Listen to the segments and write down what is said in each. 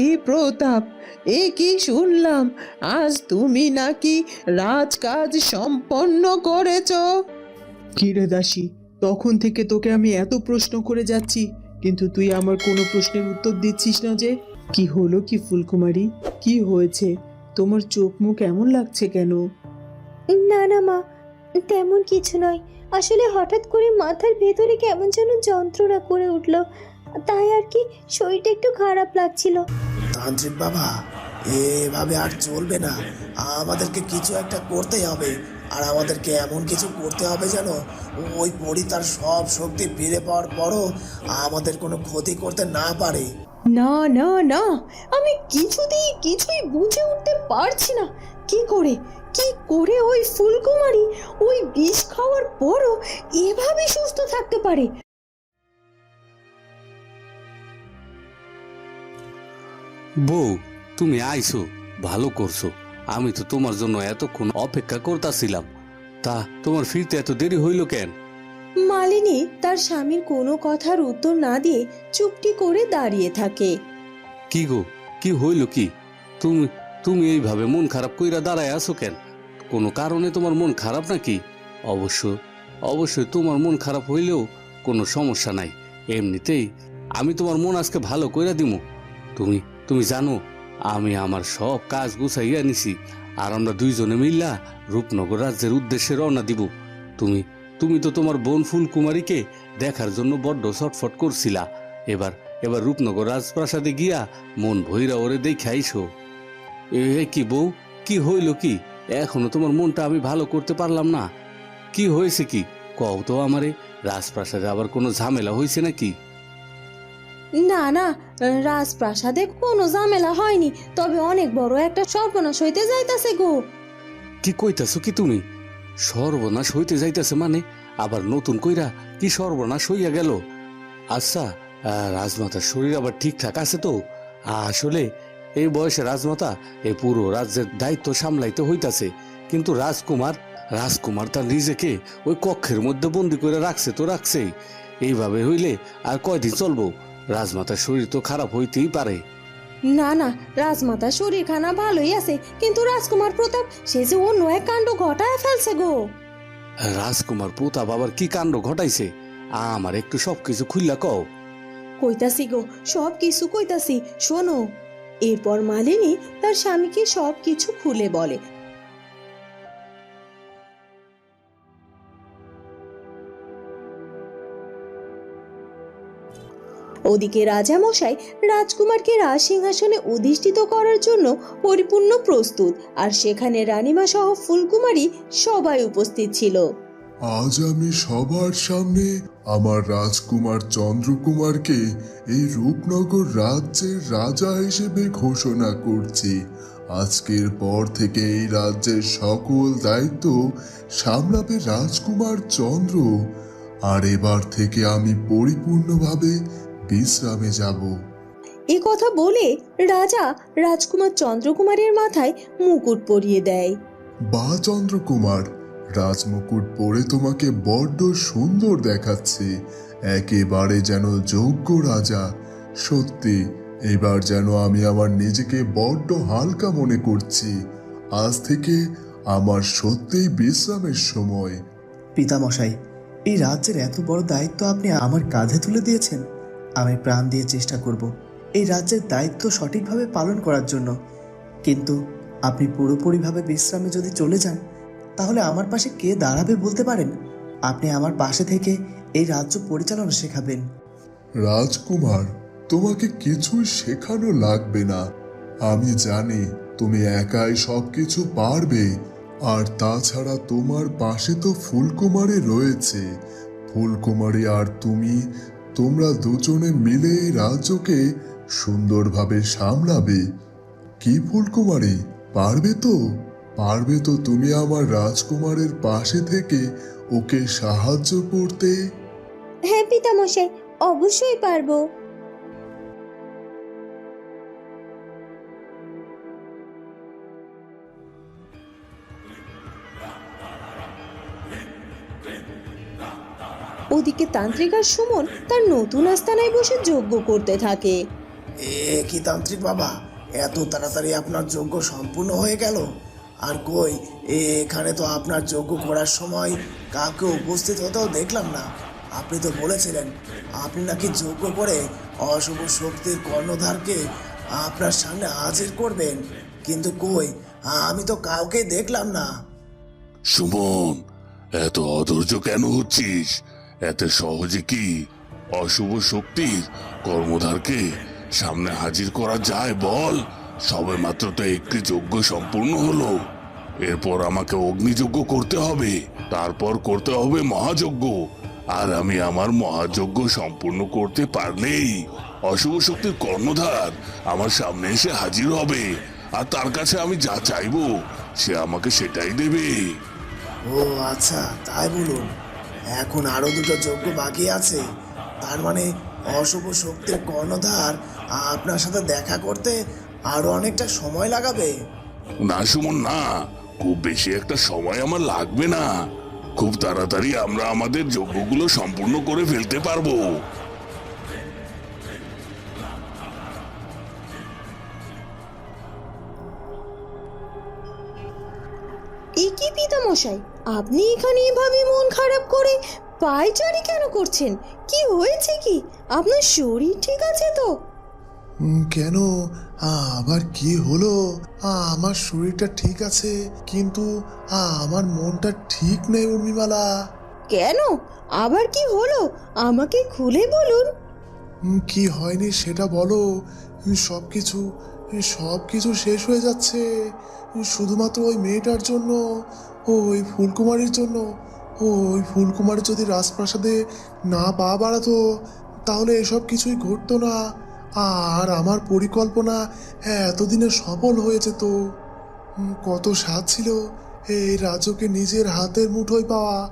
কি প্রতাপ? এ কি শুনলাম? আজ তুমি নাকি রাজকাজ সম্পন্ন করেছ। কি রে দাসী তখন থেকে তোকে আমি এত প্রশ্ন করে যাচ্ছি কিন্তু তুই আমার কোনো প্রশ্নের উত্তর দিচ্ছিস না যে? কি হলো কি ফুলকুমারী? কি হয়েছে? তোমার চোখ মুখ এমন লাগছে কেন? না না মা তেমন কিছু নয়। আসলে হঠাৎ করে মাথার ভেতরে কেমন যেন যন্ত্রণা করে উঠল। তাই আর কি শরীরটা একটু খারাপ লাগছিল। তান্ত্রিক বাবা এভাবে আর চলবে না। আমাদেরকে কিছু একটা করতে হবে। আর আমাদেরকে এমন কিছু করতে হবে যেন ওই পরি তার সব শক্তি ফিরে পাওয়ার পরও আমাদের কোনো ক্ষতি করতে না পারে। না না না আমি কিছুতেই কিছুই বুঝে উঠতে পারছি না। কি করে কি করে ওই ফুলকুমারী ওই বিষ খাওয়ার পরও এভাবে সুস্থ থাকতে পারে? বউ তুমি আইছো ভালো করছ। আমি তো তোমার জন্য এতক্ষণ অপেক্ষা করতেছিলাম। তা তোমার ফিরতে এত দেরি হইল কেন? মালিনী তার স্বামীর কোনো কথার উত্তর না দিয়ে চুপটি করে দাঁড়িয়ে থাকে। কি গো কি হইল কি? তুমি তুমি এইভাবে মন খারাপ কইরা দাঁড়ায় আছো কেন? কোনো কারণে তোমার মন খারাপ নাকি? অবশ্য অবশ্যই তোমার মন খারাপ হইলেও কোনো সমস্যা নাই। এমনিতেই আমি তোমার মন আজকে ভালো কইরা দিমু। তুমি তুমি জানো, আমি আমার সব কাজ গুছাইয়া নিছি, আর আমরা দুইজনে মিল্লা রূপনগর রাজ্যের উদ্দেশ্যে রওনা দিব। তুমি তুমি তো তোমার বোন ফুলকুমারীকে দেখার জন্য বড্ড ছটফট করছিলা। এবার এবার রূপনগর রাজপ্রাসাদে গিয়া মন ভৈরা ওরে দেখাইছো এ কি বউ? কি হইল কি? এখনও তোমার মনটা আমি ভালো করতে পারলাম না। কি হয়েছে কি? কও তো আমারে, রাজপ্রাসাদে আবার কোনো ঝামেলা হয়েছে নাকি? না না, রাজপ্রাসাদে কোনো ঝামেলা হয়নি, তবে অনেক বড় একটা সর্বনাশ হইতে যাইতাছে গো। কি কইতাছো কি তুমি? সর্বনাশ হইতে যাইতেছে মানে? আবার নতুন কইরা কি সর্বনাশ হইয়া গেল? আচ্ছা রাজমাতার শরীর আবার ঠিকঠাক আছে তো? আসলে এই বয়সে রাজমাতা এই পুরো রাজ্যের দায়িত্ব সামলাইতে হইতাছে, কিন্তু রাজকুমার রাজকুমার তার নিজেকে ওই কক্ষের মধ্যে বন্দি করে রাখছে তো রাখছেই। এইভাবে হইলে আর কয়দিন চলবো? রাজমাতার শরীর তো খারাপ হইতেই পারে। না না রাজমাতার শরীর খানা ভালোই আছে কিন্তু রাজকুমার প্রতাপ সে যে অন্য এক কাণ্ড ঘটায় ফেলছে গো। রাজকুমার প্রতাপ আবার কি কাণ্ড ঘটাইছে? আমার একটু সবকিছু খুললা কও। কইতাছি গো সব কিছু কইতাছি শোনো। এরপর মালিনী তার স্বামীকে সব কিছু খুলে বলে ওদিকে রাজামশাই রাজকুমারকে রাজসিংহাসনে অধিষ্ঠিত করার জন্য পরিপূর্ণ প্রস্তুত, আর সেখানে রানীমা সহ ফুলকুমারী সবাই উপস্থিত ছিল। আজ আমি সবার সামনে আমার রাজকুমার চন্দ্রকুমারকে এই রূপনগর রাজ্যের রাজা হিসেবে ঘোষণা করছি। আজকের পর থেকে এই রাজ্যের সকল দায়িত্ব সামলাবে রাজকুমার চন্দ্র, আর এবার থেকে আমি পরিপূর্ণভাবে বিশ্রামে যাব। এ কথা বলে রাজা রাজকুমার চন্দ্রকুমারের মাথায় মুকুট পরিয়ে দেয়। বা চন্দ্রকুমার রাজমুকুট পরে তোমাকে বড্ড সুন্দর দেখাচ্ছে। একেবারে যেন যোগ্য রাজা। সত্যি এবার যেন আমি আমার নিজেকে বড্ড হালকা মনে করছি। আজ থেকে আমার সত্যিই বিশ্রামের সময়। পিতামশাই এই রাজ্যের এত বড় দায়িত্ব আপনি আমার কাঁধে তুলে দিয়েছেন? আমি প্রাণ দিয়ে চেষ্টা করব এই রাজ্যের দায়িত্ব সঠিকভাবে পালন করার জন্য। কিন্তু আপনি পুরোপুরিভাবে বিশ্রামে যদি চলে যান, তাহলে আমার পাশে কে দাঁড়াবে বলতে পারেন? আপনি আমার পাশে থেকে এই রাজ্য পরিচালনা শেখাবেন। রাজকুমার, তোমাকে কিছুই শেখানো লাগবে না। আমি জানি তুমি একাই সবকিছু পারবে, আর তাছাড়া তোমার পাশে তো ফুলকুমারী রয়েছে। ফুলকুমারী আর তুমি তোমরা দুজনে মিলে রাজ্যকে সুন্দরভাবে সামলাবে। কি ফুলকুমারী, পারবে তো? পারবে তো তুমি আমার রাজকুমারের পাশে থেকে ওকে সাহায্য করতে। হ্যাঁ পিতামশাই, অবশ্যই পারব। ওদিকে তান্ত্রিক আর সুমন তার নতুন আস্তানায় বসে যজ্ঞ করতে থাকে। এ কি তান্ত্রিক বাবা? এত তাড়াতাড়ি আপনার যজ্ঞ সম্পূর্ণ হয়ে গেল? আর কই এখানে তো আপনার যজ্ঞ করার সময় কাউকে উপস্থিত হতেও দেখলাম না। আপনি তো বলেছিলেন আপনি নাকি যজ্ঞ করে অশুভ শক্তির কর্ণধারকে আপনার সামনে হাজির করবেন। কিন্তু কই আমি তো কাউকে দেখলাম না। সুমন এত অধৈর্য কেন হচ্ছিস? এত সহজে কি অশুভ শক্তির কর্মধারকে সামনে হাজির করা যায় বল? সবে মাত্র তো একটি যজ্ঞ সম্পূর্ণ হলো। এরপর আমাকে অগ্নিযজ্ঞ করতে হবে, তারপর করতে হবে মহাযজ্ঞ। আর আমি আমার মহাযজ্ঞ সম্পূর্ণ করতে পারলেই অশুভ শক্তির কর্ণধার আমার সামনে এসে হাজির হবে। আর তার কাছে আমি যা চাইব, সে আমাকে সেটাই দেবে। ও আচ্ছা তাই বলুন। এখন আরও দুটো যজ্ঞ বাকি আছে। তার মানে অশুভ শক্তির কর্ণধার, আপনার সাথে দেখা করতে আরও অনেকটা সময় লাগাবে। না, সুমন, না। খুব বেশি একটা সময় আমার লাগবে না। খুব তাড়াতাড়ি আমরা আমাদের যজ্ঞগুলো সম্পূর্ণ করে ফেলতে পারব। পিতামশাই আপনি এখানে এভাবে মন খারাপ করে পায়চারি কেন করছেন? কি হয়েছে কি? আপনার শরীর ঠিক আছে তো? কেন? আ, আবার কি হলো? আ, আমার শরীরটা ঠিক আছে কিন্তু আ, আমার মনটা ঠিক নেই উর্মিমালা। কেন? আবার কি হলো? আমাকে খুলে বলুন। কি হয়নি সেটা বলো। সব কিছু সব কিছু শেষ হয়ে যাচ্ছে। শুধুমাত্র ওই মেয়েটার জন্য। ওই ফুলকুমারীর জন্য। ওই ফুলকুমারী যদি রাজপ্রাসাদে না পা বাড়াতো, তাহলে এসব কিছুই ঘটতো না। আর আমার পরিকল্পনা এতদিনে সফল হয়েছে তো কত স্বাদ ছিল এই রাজকে নিজের হাতের মুঠোয় পাওয়া।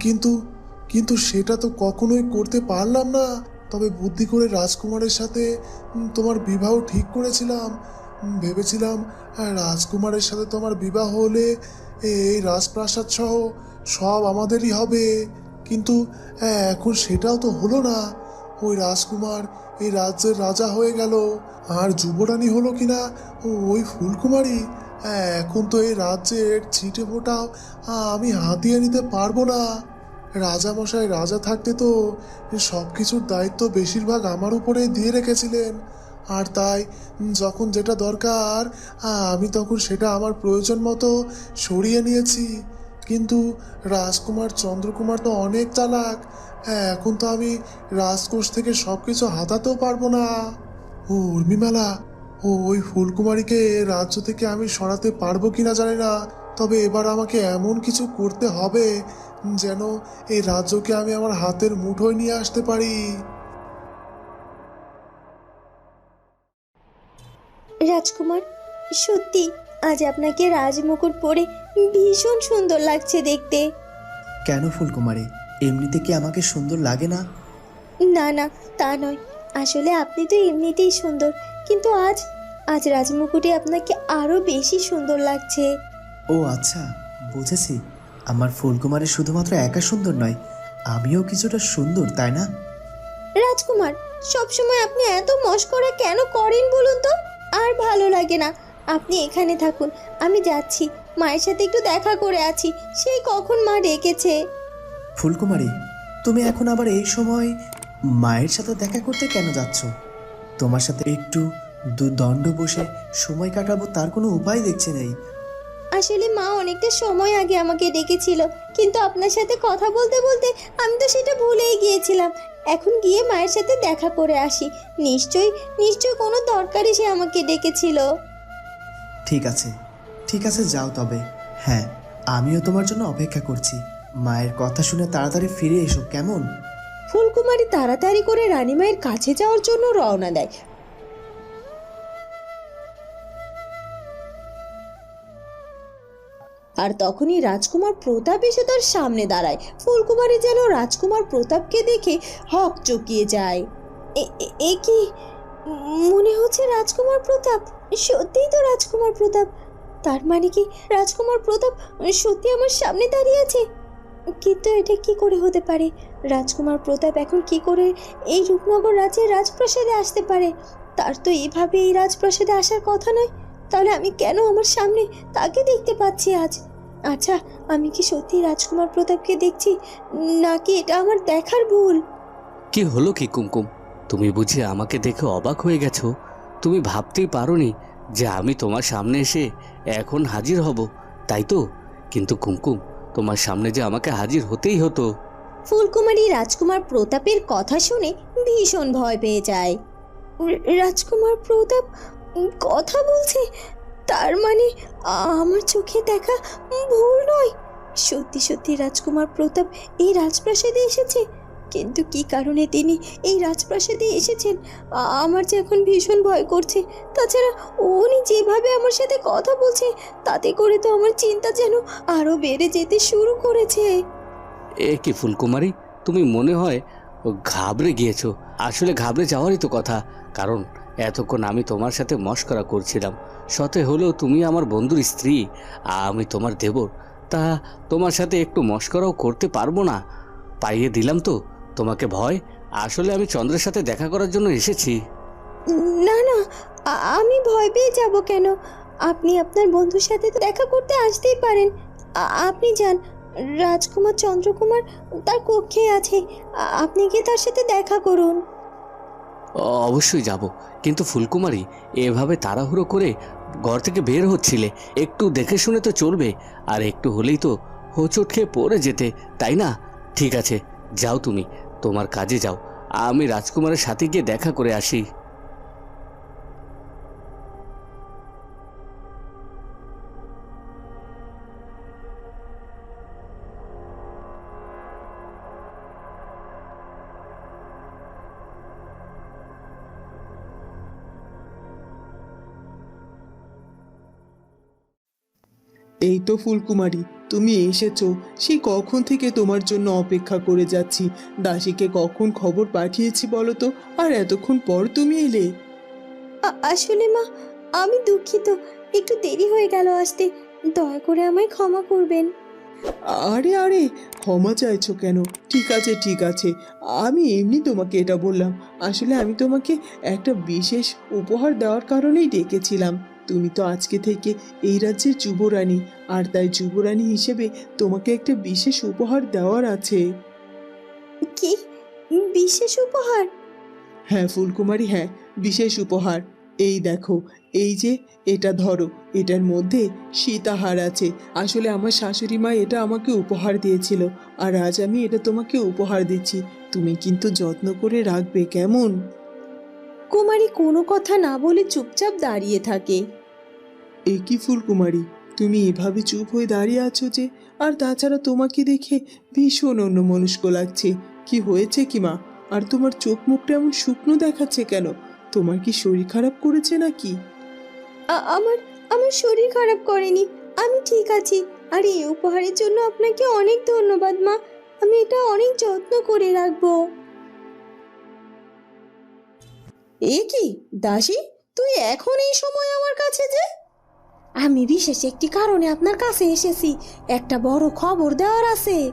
কিন্তু কিন্তু সেটা তো কখনোই করতে পারলাম না। তবে বুদ্ধি করে রাজকুমারের সাথে তোমার বিবাহ ঠিক করেছিলাম। ভেবেছিলাম রাজকুমারের সাথে তোমার বিবাহ হলে এই রাজপ্রাসাদ সহ সব আমাদেরই হবে। কিন্তু আহ, এখন সেটাও তো হলো না। ওই রাজকুমার এই রাজ্যের রাজা হয়ে গেল। আর যুবরানী হলো কিনা? ওই ফুলকুমারী। আহ, এখন তো এই রাজ্যের ছিটে ফোটাও আমি হাতিয়ে নিতে পারব না। রাজামশাই রাজা থাকতে তো সব কিছুর দায়িত্ব বেশিরভাগ আমার উপরে দিয়ে রেখেছিলেন। আর তাই যখন যেটা দরকার, আমি তখন সেটা আমার প্রয়োজন মতো সরিয়ে নিয়েছি। কিন্তু রাজকুমার চন্দ্রকুমার তো অনেক চালাক। এখন তো আমি রাজকোষ থেকে সব কিছু হাতাতেও পারব না। ও উর্মিমালা, ও ওই ফুলকুমারীকে রাজ্য থেকে আমি সরাতে পারব কিনা জানি না। তবে এবার আমাকে এমন কিছু করতে হবে যেন এই রাজ্যকে আমি আমার হাতের মুঠোয় নিয়ে আসতে পারি। রাজকুমার সত্যি আজ আপনাকে রাজমুকুট পরে ভীষণ সুন্দর লাগছে দেখতে। কেন ফুলকুমারী? এমনিতে কি আমাকে সুন্দর লাগে না? না না তা নয়। আসলে আপনি তো এমনিতেই সুন্দর কিন্তু আজ আজ রাজমুকুটে আপনাকে আরও বেশি সুন্দর লাগছে। ও আচ্ছা বুঝেছি। আমার ফুলকুমারী শুধুমাত্র একা সুন্দর নয় আমিও কিছুটা সুন্দর তাই না? রাজকুমার সবসময় আপনি এত মস্করা কেন করেন বলুন তো? আর ভালো লাগে না। আপনি এখানে থাকুন আমি যাচ্ছি। মায়ের সাথে একটু দেখা করে আছি। সেই কখন মা ডেকেছে? ফুলকুমারী তুমি এখন আবার এই সময় মায়ের সাথে দেখা করতে কেন যাচ্ছ? তোমার সাথে একটু দু- দণ্ড বসে সময় কাটাবো তার কোনো উপায় দেখছে নেই। আসলে মা অনেকটা সময় আগে আমাকে ডেকেছিল কিন্তু আপনার সাথে কথা বলতে বলতে আমি তো সেটা ভুলেই গিয়েছিলাম। এখন গিয়ে মায়ের সাথে দেখা করে আসি। নিশ্চয়ই নিশ্চয় কোনো দরকারই সে আমাকে ডেকেছিল। ঠিক আছে ঠিক আছে যাও তবে। হ্যাঁ আমিও তোমার জন্য অপেক্ষা করছি। মায়ের কথা শুনে তাড়াতাড়ি ফিরে এসো কেমন? ফুলকুমারী তাড়াতাড়ি করে রানীমায়ের কাছে যাওয়ার জন্য রওনা দেয়। আর তখনই রাজকুমার প্রতাপ এসে তার সামনে দাঁড়ায়। ফুলকুমারী যেন রাজকুমার প্রতাপকে দেখে হক চকিয়ে যায়। এ- কি? মনে হচ্ছে রাজকুমার প্রতাপ। সত্যিই তো রাজকুমার প্রতাপ। তার মানে কি রাজকুমার প্রতাপ সত্যি আমার সামনে দাঁড়িয়ে আছে? কিন্তু এটা কি করে হতে পারে? রাজকুমার প্রতাপ এখন কি করে এই রূপনগর রাজ্যের রাজপ্রাসাদে আসতে পারে? তার তো এভাবে এই রাজপ্রাসাদে আসার কথা নয়। তাহলে আমি কেন আমার সামনে তাকে দেখতে পাচ্ছি আজ? আচ্ছা আমি কি সত্যি রাজকুমার প্রতাপকে দেখছি নাকি এটা আমার দেখার ভুল? কি হলো কি কুমকুম? তুমি বুঝি আমাকে দেখে অবাক হয়ে গেছো? তুমি ভাবতেই পারোনি যে আমি তোমার সামনে এসে এখন হাজির হব তাই তো? কিন্তু কুমকুম তোমার সামনে যে আমাকে হাজির হতেই হতো। ফুলকুমারী রাজকুমার প্রতাপের কথা শুনে ভীষণ ভয় পেয়ে যায়। রাজকুমার প্রতাপ কথা বলছে, তার মানে আমার চোখে দেখা ভুল নয়। সত্যি সত্যি রাজকুমার প্রতাপ এই রাজপ্রাসাদে এসেছে। কিন্তু কি কারণে তিনি এই রাজপ্রাসাদে এসেছেন? আমার যে এখন ভীষণ ভয় করছে। তাছাড়া উনি যেভাবে আমার সাথে কথা বলছে, তাতে করে তো আমার চিন্তা যেন আরও বেড়ে যেতে শুরু করেছে। এ কি ফুলকুমারী, তুমি মনে হয় ঘাবড়ে গিয়েছো। আসলে ঘাবড়ে যাওয়ারই তো কথা। কারণ এতক্ষণ আমি তোমার সাথে মস্করা করছিলাম। সতে হলেও তুমি আমার বন্ধুর স্ত্রী, আমি তোমার দেবর। তা তোমার সাথে একটু মস্করাও করতে পারব না? পাইয়ে দিলাম তো। তোমাকে ভয়? আসলে আমি চন্দ্রের সাথে দেখা করার জন্য এসেছি। না না আমি ভয় পেয়ে যাব কেন? আপনি আপনার বন্ধুর সাথে দেখা করতে আসতেই পারেন। আপনি যান। রাজকুমার চন্দ্রকুমার তার কক্ষে আছে। আপনি গিয়ে তার সাথে দেখা করুন। অবশ্যই যাব। কিন্তু ফুলকুমারী, এভাবে তাড়াহুড়ো করে ঘর থেকে বের হচ্ছিলে। একটু দেখে শুনে তো চলবে। আর একটু হলেই তো হোঁচট খেয়ে পড়ে যেতে, তাই না? ঠিক আছে, যাও তুমি, তোমার কাজে যাও। আমি রাজকুমারের সাথে গিয়ে দেখা করে আসি। এই তো ফুলকুমারী তুমি এসেছ। সেই কখন থেকে তোমার জন্য অপেক্ষা করে যাচ্ছি? দাসীকে কখন খবর পাঠিয়েছি বলো তো? আর এতক্ষণ পর তুমি এলে? আসলে মা আমি দুঃখিত। একটু দেরি হয়ে গেল আসতে। দয়া করে আমায় ক্ষমা করবেন। আরে আরে ক্ষমা চাইছো কেন? ঠিক আছে ঠিক আছে। আমি এমনি তোমাকে এটা বললাম। আসলে আমি তোমাকে একটা বিশেষ উপহার দেওয়ার কারণেই ডেকেছিলাম। তুমি তো আজকে থেকে এই রাজ্যের যুবরানী আর তাই যুবরানী হিসেবে তোমাকে একটা বিশেষ উপহার দেওয়ার আছে। কি? বিশেষ উপহার? হ্যাঁ ফুলকুমারী হ্যাঁ বিশেষ উপহার। এই দেখো এই যে এটা ধরো এটার মধ্যে সীতাহার আছে। আসলে আমার শাশুড়ি মা এটা আমাকে উপহার দিয়েছিল আর আজ আমি এটা তোমাকে উপহার দিচ্ছি। তুমি কিন্তু যত্ন করে রাখবে কেমন? কুমারী কোনো কথা না বলে চুপচাপ দাঁড়িয়ে থাকে। এ কি ফুলকুমারী? তুমি এভাবে চুপ হয়ে দাঁড়িয়ে আছো যে আর তাছাড়া তোমাকে দেখে ভীষণ অন্যমনস্ক লাগছে। কি হয়েছে কি মা? আর তোমার চোখ মুখটা এমন শুকনো দেখাচ্ছে কেন? তোমার কি শরীর খারাপ করেছে নাকি? আ- আমার আমার শরীর খারাপ করেনি। আমি ঠিক আছি। আর এই উপহারের জন্য আপনাকে অনেক ধন্যবাদ মা। আমি এটা অনেক যত্ন করে রাখব। এ কি? দাসী তুই এখন এই সময় আমার কাছে যে? আমি বিশেষ একটি কারণে আপনার কাছে এসেছি। একটা বড় খবর দেওয়ার আছে।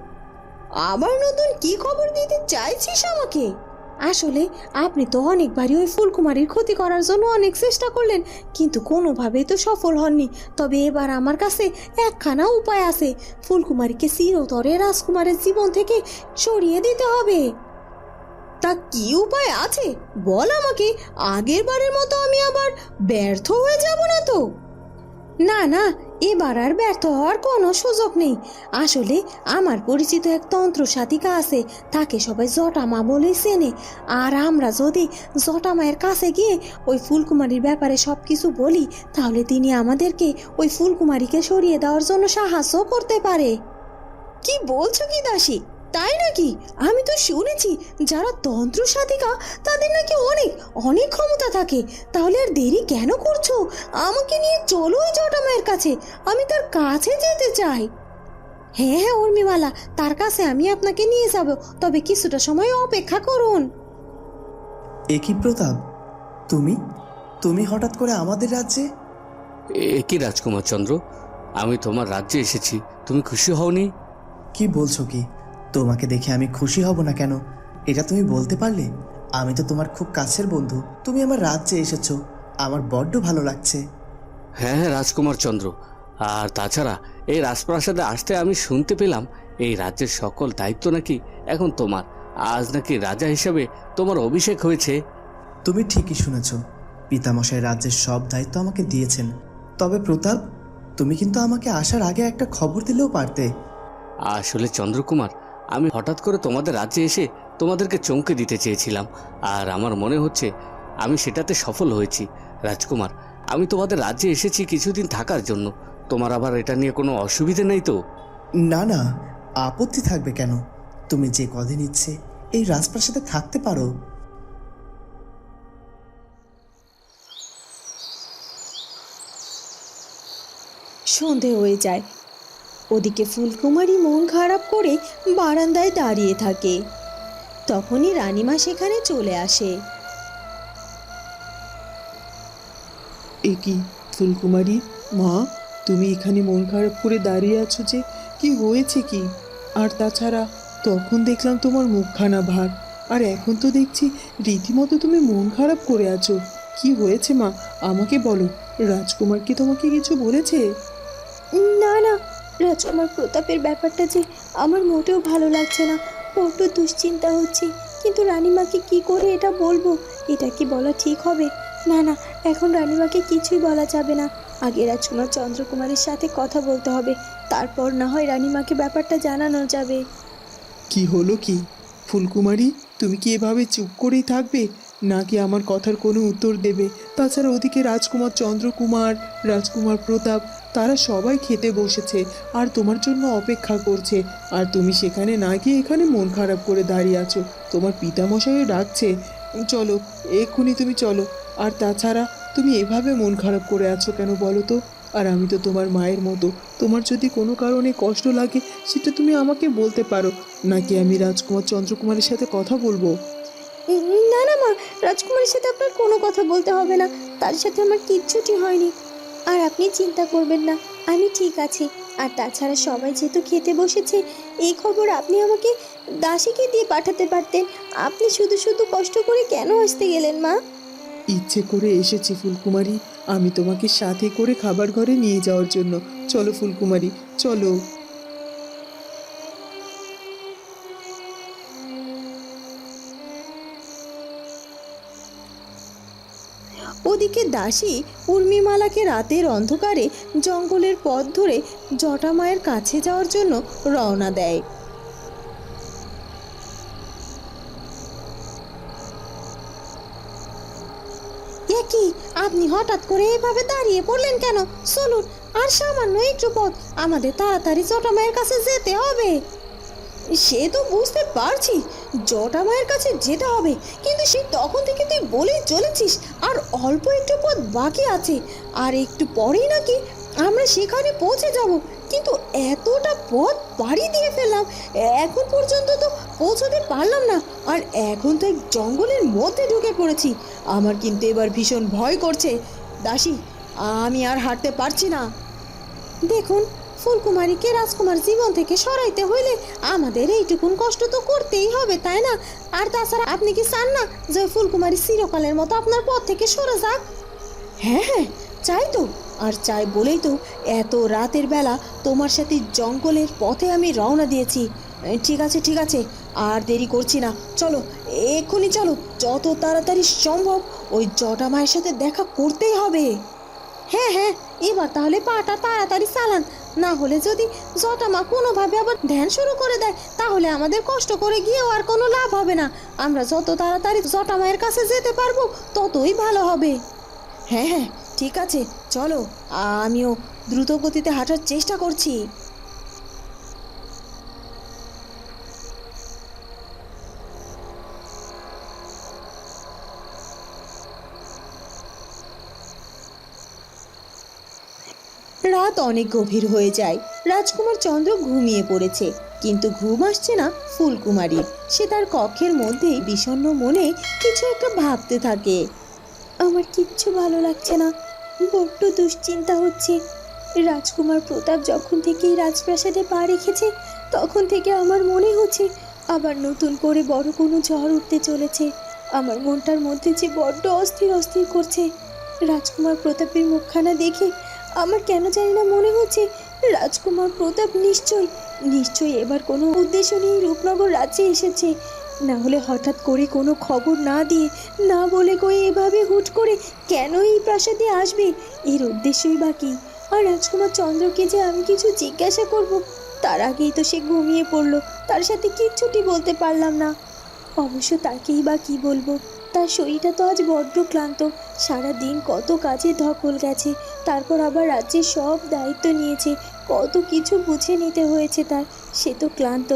আবার নতুন কি খবর দিতে চাইছিস আমাকে? আসলে আপনি তো অনেকবারই ওই ফুলকুমারীর ক্ষতি করার জন্য অনেক চেষ্টা করলেন কিন্তু কোনোভাবেই তো সফল হননি। তবে এবার আমার কাছে একখানা উপায় আছে। ফুলকুমারীকে চিরতরে রাজকুমারের জীবন থেকে সরিয়ে দিতে হবে। তা কি উপায় আছে? বল আমাকে। আগের বারের মতো আমি আবার ব্যর্থ হয়ে যাব না তো? না না, এবার আর ব্যর্থ হওয়ার কোনো সুযোগ নেই। আসলে আমার পরিচিত এক তন্ত্র সাধিকা আছে, তাকে সবাই জটামা বলে চেনে। আর আমরা যদি জটামায়ের কাছে গিয়ে ওই ফুলকুমারীর ব্যাপারে সব কিছু বলি, তাহলে তিনি আমাদেরকে ওই ফুলকুমারীকে সরিয়ে দেওয়ার জন্য সাহায্য করতে পারে। কি বলছো কি দাসী? তাই নাকি? আমি তো শুনেছি যারা তন্ত্র সাধিকা তাদের নাকি অনেক অনেক ক্ষমতা থাকে। তাহলে আর দেরি কেন করছ? আমাকে নিয়ে চলো ওই জটামায়ের কাছে। আমি তার কাছে যেতে চাই। হ্যাঁ হ্যাঁ উর্মিমালা তার কাছে আমি আপনাকে নিয়ে যাব। তবে কিছুটা সময় অপেক্ষা করুন। একই প্রতাপ? তুমি? তুমি হঠাৎ করে আমাদের রাজ্যে? এ কি রাজকুমার চন্দ্র? আমি তোমার রাজ্যে এসেছি। তুমি খুশি হওনি? কি বলছো কি? তোমাকে দেখে আমি খুশি হব না কেন? এটা তুমি বলতে পারলে? আমি তো তোমার খুব কাছের বন্ধু। তুমি আমার রাজ্যে এসেছ। আমার বড্ড ভালো লাগছে। হ্যাঁ হ্যাঁ রাজকুমার চন্দ্র। আর তাছাড়া এই রাজপ্রাসাদে আসতে আমি শুনতে পেলাম এই রাজ্যের সকল দায়িত্ব নাকি এখন তোমার। আজ নাকি রাজা হিসাবে তোমার অভিষেক হয়েছে। তুমি ঠিকই শুনেছ। পিতামশাই রাজ্যের সব দায়িত্ব আমাকে দিয়েছেন। তবে প্রতাপ তুমি কিন্তু আমাকে আসার আগে একটা খবর দিলেও পারতে। আসলে চন্দ্রকুমার আমি হঠাৎ করে তোমাদের রাজ্যে এসে তোমাদেরকে চমকে দিতে চেয়েছিলাম। আর আমার মনে হচ্ছে আমি সেটাতে সফল হয়েছি। রাজকুমার আমি তোমাদের রাজ্যে এসেছি কিছুদিন থাকার জন্য। তোমার আবার এটা নিয়ে কোনো অসুবিধে নেই তো? না না আপত্তি থাকবে কেন? তুমি যে কদিন ইচ্ছে এই রাজপ্রাসাদে থাকতে পারো। সন্ধে হয়ে যায়। ওদিকে ফুলকুমারী মন খারাপ করে বারান্দায় দাঁড়িয়ে থাকে। তখনই রানীমা সেখানে চলে আসে। এ কি, ফুলকুমারী? মা, তুমি এখানে মন খারাপ করে দাঁড়িয়ে আছো যে, কি হয়েছে কি? আর তাছাড়া, তখন দেখলাম তোমার মুখখানা ভার। আর এখন তো দেখছি, রীতিমতো তুমি মন খারাপ করে আছো। কি হয়েছে মা? আমাকে বলো। রাজকুমার কি তোমাকে কিছু বলেছে? রাজকুমার প্রতাপের ব্যাপারটা যে আমার মোটেও ভালো লাগছে না। বড্ড দুশ্চিন্তা হচ্ছে। কিন্তু রানীমাকে কি করে এটা বলব? এটা কি বলা ঠিক হবে? না না, এখন রানীমাকে কিছুই বলা যাবে না। আগে রাজকুমার চন্দ্রকুমারের সাথে কথা বলতে হবে। তারপর না হয় রানীমাকে ব্যাপারটা জানানো যাবে। কি হলো কি? ফুলকুমারী, তুমি কি এভাবে চুপ করেই থাকবে? নাকি আমার কথার কোনো উত্তর দেবে? তাছাড়া ওদিকে রাজকুমার চন্দ্রকুমার, রাজকুমার প্রতাপ তারা সবাই খেতে বসেছে আর তোমার জন্য অপেক্ষা করছে। আর তুমি সেখানে না গিয়ে এখানে মন খারাপ করে দাঁড়িয়ে আছো। তোমার পিতামশাইও ডাকছে, চলো, এক্ষুনি তুমি চলো। আর তাছাড়া তুমি এভাবে মন খারাপ করে আছো কেন বলো তো? আর আমি তো তোমার মায়ের মতো। তোমার যদি কোনো কারণে কষ্ট লাগে, সেটা তুমি আমাকে বলতে পারো। নাকি আমি রাজকুমার চন্দ্রকুমারের সাথে কথা বলব? না না মা, রাজকুমারের সাথে আপনার কোনো কথা বলতে হবে না। তার সাথে আমার কিচ্ছুটি হয়নি। আর আপনি চিন্তা করবেন না, আমি ঠিক আছি। আর তাছাড়া সবাই যেহেতু খেতে বসেছে, এই খবর আপনি আমাকে দাসীকে দিয়ে পাঠাতে পারতেন। আপনি শুধু শুধু কষ্ট করে কেন আসতে গেলেন, মা? ইচ্ছে করে এসেছি, ফুলকুমারী। আমি তোমাকে সাথে করে খাবার ঘরে নিয়ে যাওয়ার জন্য। চলো, ফুলকুমারী, চলো। ওদিকে দাসী উর্মিমালাকে রাতের অন্ধকারে জঙ্গলের পথ ধরে জটামায়ের কাছে যাওয়ার জন্য রওনা দেয়। আপনি হঠাৎ করে এভাবে দাঁড়িয়ে পড়লেন কেন? চলুন, আর সামান্য একটু পথ। আমাদের তাড়াতাড়ি জটামায়ের কাছে যেতে হবে। সে তো বুঝতে পারছি, জটা মায়ের কাছে যেতে হবে। কিন্তু সে তখন থেকে তুই বলেই চলেছিস, আর অল্প একটু পথ বাকি আছে। আর একটু পরেই নাকি আমরা সেখানে পৌঁছে যাব। কিন্তু এতটা পথ পাড়ি দিয়ে ফেললাম, এখন পর্যন্ত তো পৌঁছতে পারলাম না। আর এখন তো এক জঙ্গলের মধ্যে ঢুকে পড়েছি। আমার কিন্তু এবার ভীষণ ভয় করছে। দাসী, আমি আর হাঁটতে পারছি না। দেখুন ফুলকুমারীকে রাজকুমার জীবন থেকে সরাইতে হইলে আমাদের এইটুকুন কষ্ট তো করতেই হবে, তাই না? আর তাছাড়া আপনি কি চান না যে ফুলকুমারী চিরকালের মতো আপনার পথ থেকে সরে যাক? হ্যাঁ হ্যাঁ চাই তো। আর চাই বলেই তো এত রাতের বেলা তোমার সাথে জঙ্গলের পথে আমি রওনা দিয়েছি। ঠিক আছে ঠিক আছে, আর দেরি করছি না। চলো, এক্ষুনি চলো, যত তাড়াতাড়ি সম্ভব ওই জটা মায়ের সাথে দেখা করতেই হবে। হ্যাঁ হ্যাঁ এবার তাহলে পাটা তাড়াতাড়ি চালান। না হলে যদি জটামা কোনোভাবে আবার ধ্যান শুরু করে দেয়, তাহলে আমাদের কষ্ট করে গিয়েও আর কোনো লাভ হবে না। আমরা যত তাড়াতাড়ি জটামায়ের কাছে যেতে পারব, ততই ভালো হবে। হ্যাঁ হ্যাঁ ঠিক আছে, চলো। আমিও দ্রুত গতিতে হাঁটার চেষ্টা করছি। রাত অনেক গভীর হয়ে যায়। রাজকুমার চন্দ্র ঘুমিয়ে পড়েছে, কিন্তু ঘুম আসছে না ফুলকুমারীর। সে তার কক্ষের মধ্যেই বিষণ্ণ মনে কিছু একটা ভাবতে থাকে। আমার কিচ্ছু ভালো লাগছে না, বড্ড দুশ্চিন্তা হচ্ছে। রাজকুমার প্রতাপ যখন থেকেই রাজপ্রাসাদে পা রেখেছে, তখন থেকে আমার মনে হচ্ছে আবার নতুন করে বড় কোনো ঝড় উঠতে চলেছে। আমার মনটার মধ্যে যে বড্ড অস্থির অস্থির করছে। রাজকুমার প্রতাপের মুখখানা দেখে আমার কেন জানি না মনে হচ্ছে রাজকুমার প্রতাপ নিশ্চয়ই নিশ্চয়ই এবার কোনো উদ্দেশ্য নিয়ে রূপনগর রাজ্যে এসেছে। না হলে হঠাৎ করে কোনো খবর না দিয়ে, না বলে কই এভাবে হুট করে কেন এই প্রাসাদে আসবে? এর উদ্দেশ্যই বা কী? আর রাজকুমার চন্দ্রকে যে আমি কিছু জিজ্ঞাসা করব, তার আগেই তো সে ঘুমিয়ে পড়ল। তার সাথে কিচ্ছুটি বলতে পারলাম না। অবশ্য তাকেই বা কি বলব? তার শরীরটা তো আজ বড্ড ক্লান্ত। সারা দিন কত কাজে ধকল গেছে, তারপর আবার রাজ্যের সব দায়িত্ব নিয়েছে। কত কিছু বুঝে নিতে হয়েছে তার, সে তো ক্লান্ত।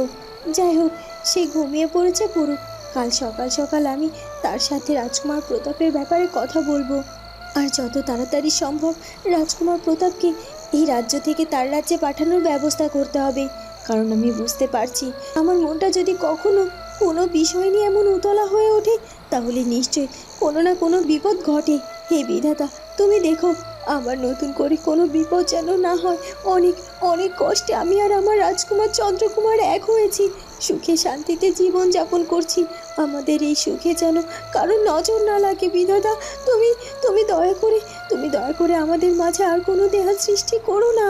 যাই হোক, সে ঘুমিয়ে পড়েছে পড়ুক কাল সকাল সকাল আমি তার সাথে রাজকুমার প্রতাপের ব্যাপারে কথা বলব। আর যত তাড়াতাড়ি সম্ভব রাজকুমার প্রতাপকে এই রাজ্য থেকে তার রাজ্যে পাঠানোর ব্যবস্থা করতে হবে। কারণ আমি বুঝতে পারছি আমার মনটা যদি কখনো কোনো বিষয় নিয়ে এমন উতলা হয়ে ওঠে, তাহলে নিশ্চয়ই কোনো না কোনো বিপদ ঘটে। হে বিধাতা, তুমি দেখো, আমার নতুন করে কোনো বিপদ যেন না হয়, অনেক অনেক কষ্টে আমি আর আমার রাজকুমার চন্দ্রকুমার এক হয়েছি। সুখে শান্তিতে জীবন যাপন করছি। আমাদের এই সুখে যেন কারও নজর না লাগে, বিধাতা। তুমি তুমি দয়া করে, তুমি দয়া করে আমাদের মাঝে আর কোনো দেহাল সৃষ্টি করো না।